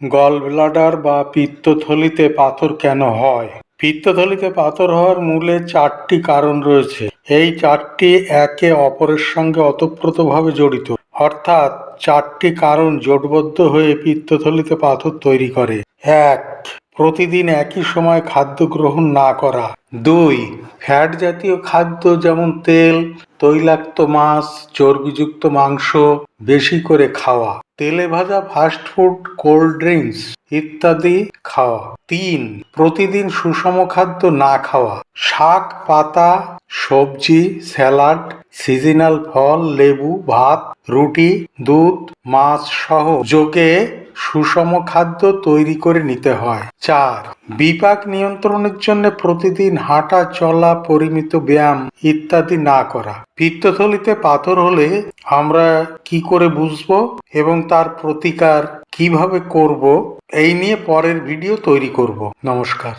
Gall bladder বা পিত্তথলিতে পাথর কেন হয়? পিত্তথলিতে পাথর হওয়ার মূলে চারটি কারণ রয়েছে। এই চারটি একে অপরের সঙ্গে ওতপ্রোতভাবে জড়িত। অর্থাৎ চারটি কারণ জোটবদ্ধ হয়ে পিত্তথলিতে পাথর তৈরি করে। এক, প্রতিদিন একই সময় খাদ্য গ্রহণ না করা। দুই, ফ্যাট জাতীয় খাদ্য যেমন তেল, তৈলাক্ত মাছ, চর্বিযুক্ত মাংস বেশি করে খাওয়া। তেলে ভাজা ফাস্ট ফুড কোল্ড ড্রিঙ্কস ইত্যাদি খাওয়া। তিন, প্রতিদিন সুষম খাদ্য না খাওয়া। শাক, পাতা, সবজি, স্যালাড সিজনাল ফল, লেবু, ভাত, রুটি, দুধ, মাছ সহ। যোগে সুষম খাদ্য তৈরি করে নিতে হয়। চার, বিপাক নিয়ন্ত্রণের জন্য প্রতিদিন হাঁটা, চলা, পরিমিত ব্যায়াম ইত্যাদি না করা। পিত্তথলিতে পাথর হলে আমরা কি করে বুঝব এবং তার প্রতিকার কীভাবে করব, এই নিয়ে পরের ভিডিও তৈরি করব। নমস্কার।